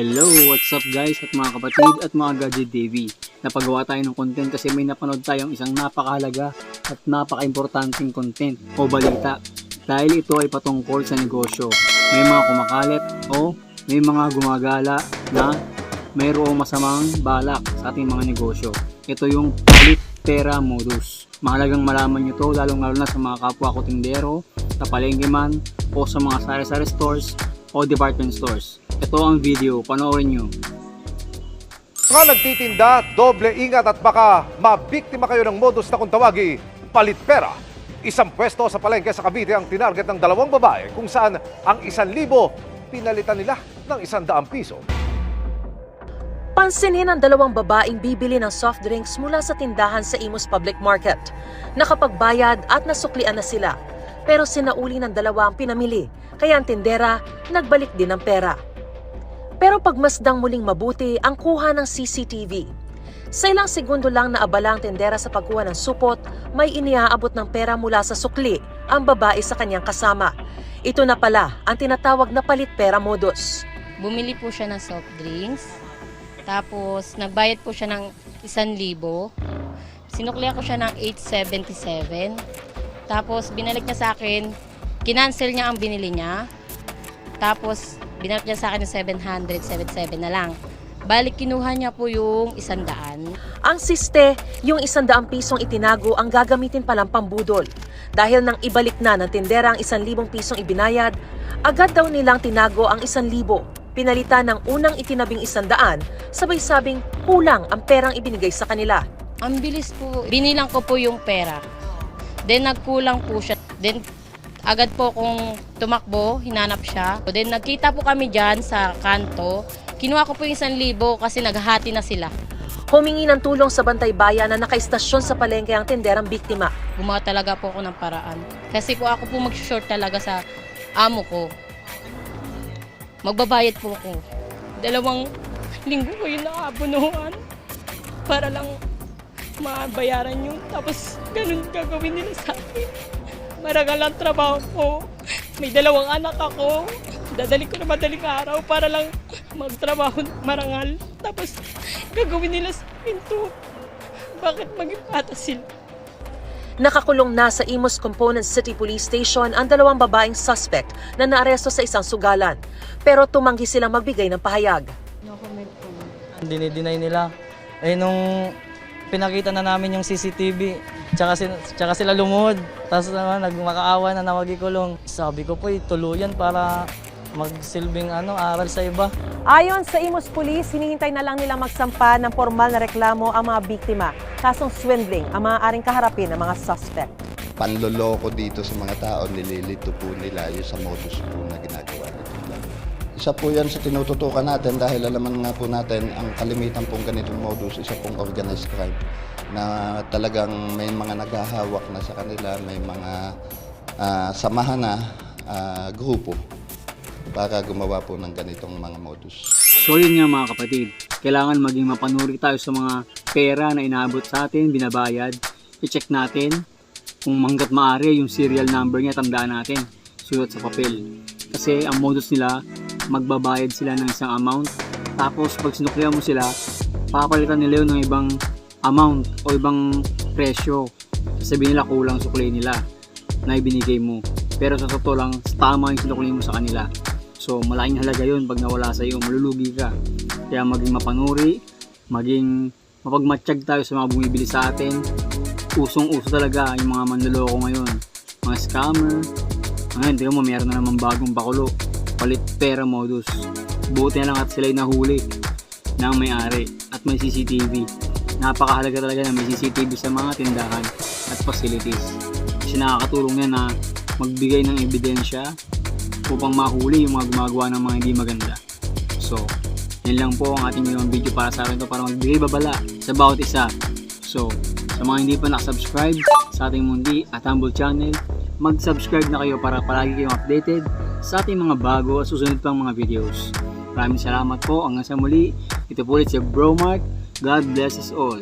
Hello, what's up guys at mga kapatid at mga Gadget TV. Napagawa tayo ng content kasi may napanood tayong isang napakahalaga at napaka-importanting content o balita. Dahil ito ay patungkol sa negosyo. May mga kumakalat o may mga gumagala na mayroong masamang balak sa ating mga negosyo. Ito yung palit pera modus. Mahalagang malaman nyo to lalong lalo na sa mga kapwa ko tindero, sa palengke man o sa mga sari-sari stores o department stores. Ito ang video, panoorin nyo. Mga nagtitinda, doble ingat at baka mabiktima kayo ng modus na kung tawagi, palit pera. Isang pwesto sa palengke sa Cavite ang tinarget ng dalawang babae kung saan ang isang libo pinalitan nila ng isang daang piso. Pansinin ang dalawang babaeng bibili ng soft drinks mula sa tindahan sa Imus Public Market. Nakapagbayad at nasuklian na sila. Pero sinauli ng dalawa ang pinamili, kaya ang tindera nagbalik din ng pera. Pero pagmasdang muling mabuti ang kuha ng CCTV. Sa ilang segundo lang na abala ang tendera sa pagkuha ng supot, may iniaabot ng pera mula sa sukli ang babae sa kanyang kasama. Ito na pala ang tinatawag na palit pera modus. Bumili po siya ng soft drinks. Tapos, nagbayad po siya ng 1,000. Sinuklihan ko siya ng 877. Tapos, binalik niya sa akin, kinancel niya ang binili niya. Tapos, binalik niya sa akin ng 700, 77 na lang. Balik, kinuha niya po yung 100. Ang siste, yung isandaang pisong itinago ang gagamitin palang pambudol. Dahil nang ibalik na ng tindera ang isang libong pisong ibinayad, agad daw nilang tinago ang isang libo. Pinalitan ng unang itinabing isandaan, sabay sabing kulang ang perang ibinigay sa kanila. Ang bilis po. Binilang ko po yung pera. Then nagkulang po siya. Then agad po kung tumakbo, hinanap siya. Then nagkita po kami dyan sa kanto. Kinuha ko po yung isang libo kasi naghahati na sila. Humingi ng tulong sa bantay bayan na nakaistasyon sa palengke ang tinderang biktima. Gumawa talaga po ako ng paraan. Kasi po ako po mag-short talaga sa amo ko. Magbabayad po ako. Dalawang linggo ko yung nakabunuhan para lang mabayaran yun. Tapos ganun gagawin nila sa akin. Marangal ang trabaho ko. May dalawang anak ako. Dadali ko na madaling araw para lang magtrabaho ng marangal. Tapos gagawin nila sa akin to. Bakit maging patas sila? Nakakulong na sa Imus Component City Police Station ang dalawang babaeng suspect na naaresto sa isang sugalan. Pero tumanggi silang magbigay ng pahayag. Dinideny nila. Eh nung pinakita na namin yung CCTV, tsaka, sin- tsaka sila lumuhod. Tapos naman, nagmakaawa na nawagikulong. Sabi ko po, tuluyan para magsilbing ano, aral sa iba. Ayon sa Imus Police, hinihintay na lang nilang magsampa ng formal na reklamo ang mga biktima. Kasong swindling ang maaaring kaharapin ng mga suspect. panloloko dito sa mga tao, nililito po nila yung sa modus po na ginagawa nila. Isa po yan sa tinututukan natin dahil alaman nga po natin ang kalimitan pong ganitong modus, isa pong organized crime na talagang may mga naghahawak na sa kanila, may mga ah, samahan na ah, grupo para gumawa po ng ganitong mga modus. So yun nga mga kapatid, kailangan maging mapanuri tayo sa mga pera na inaabot sa atin, binabayad. I-check natin kung hanggat maaari yung serial number niya, tandaan natin. Sulat sa papel. Kasi ang modus nila, magbabayad sila ng isang amount. Tapos pag sinuklihan mo sila, papalitan nila yun ng ibang amount o ibang presyo. Sasabihin nila kulang sukli nila na ibinigay mo. Pero sa totoo lang, tama yung sinukli mo sa kanila. So malaking halaga yun pag nawala sa iyo, malulugi ka. Kaya maging mapanuri, maging mapagmatsyag tayo sa mga bumibili sa atin. Usong-uso talaga yung mga manloloko ngayon. Mga scammer. Ngayon, tingnan mo, meron na naman bagong bakulo. Palit pera modus. Buti na lang at sila'y nahuli ng may-ari at may CCTV. Napakahalaga talaga na may CCTV sa mga tindahan at facilities. Kasi nakakatulong yan na magbigay ng ebidensya upang mahuli yung mga gumagawa ng mga hindi maganda. So, yan lang po ang ating ginawang video para sa akin to para magbigay babala sa bawat isa. So, sa mga hindi pa nakasubscribe sa ating Mundi at Humble Channel, mag-subscribe na kayo para palagi kayong updated sa ating mga bago at susunod pang mga videos. Maraming salamat po hanggang sa muli. Ito po ulit si Bro Mark. God bless us all.